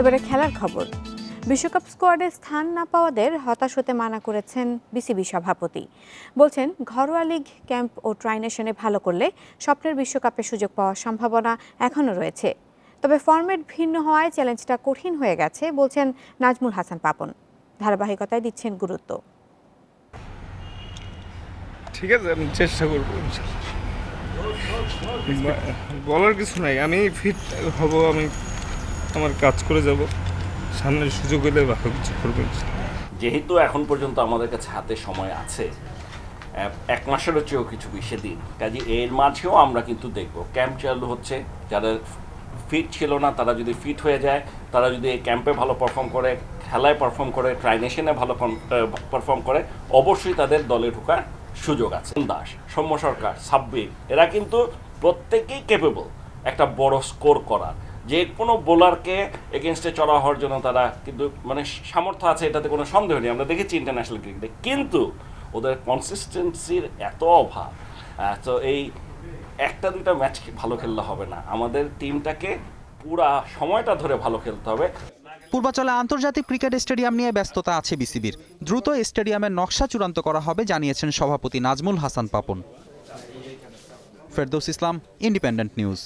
এবারে খেলার খবর। বিশ্বকাপ স্কোয়াডে স্থান না পাওয়াদের হতাশ হতে মানা করেছেন বিসিবি সভাপতি। বলছেন, ঘরোয়া লিগ ক্যাম্প ও ট্রাইনেশনে ভালো করলে স্বপ্নের বিশ্বকাপে সুযোগ পাওয়ার সম্ভাবনা এখনও রয়েছে। তবে ফরম্যাট ভিন্ন হওয়ায় চ্যালেঞ্জটা কঠিন হয়ে গেছে, বলছেন নাজমুল হাসান পাপন। ধারাবাহিকতায় দিচ্ছেন গুরুত্ব। ঠিক আছে, আমি চেষ্টা করব। বলার কিছু নাই, আমি ফিট হব, আমি আমার কাজ করে যাব। সামনের সুযোগ হলে ভালো কিছু করব যেহেতু এখন পর্যন্ত আমাদের কাছে হাতে সময় আছে এক- এক মাসেরও চেয়েও কিছু বেশি দিন। কাজে এর মাঝেও আমরা কিন্তু দেখব। ক্যাম্প চালু হচ্ছে। যারা ফিট ছিল না, তারা যদি ফিট হয়ে যায়, তারা যদি এই ক্যাম্পে ভালো পারফর্ম করে, খেলায় পারফর্ম করে, ট্রাইনেশনে ভালো পারফর্ম করে, অবশ্যই তাদের দলে ঢোকার সুযোগ আছে। দাস, সৌম্য সরকার, সাব্বির, এরা কিন্তু প্রত্যেকেই ক্যাপেবল একটা বড় স্কোর করার। যে কোনো বোলারকে এগেনস্টে চড়া হওয়ার জন্য তারা কিন্তু মানে সামর্থ্য আছে, এটাতে কোনো সন্দেহ নেই। আমরা দেখেছি ইন্টারন্যাশনাল ক্রিকেটে কিন্তু ওদের কনসিস্টেন্সির এত অভাব তো এই একটা দুইটা ম্যাচ ভালো খেললে হবে না। আমাদের টিমটাকে পুরা সময়টা ধরে ভালো খেলতে হবে। পূর্বাচলে আন্তর্জাতিক ক্রিকেট স্টেডিয়াম নিয়ে ব্যস্ততা আছে বিসিবির। দ্রুত স্টেডিয়ামের নকশা চূড়ান্ত করা হবে, জানিয়েছেন সভাপতি Nazmul Hasan Papon. Ferdous Islam Independent News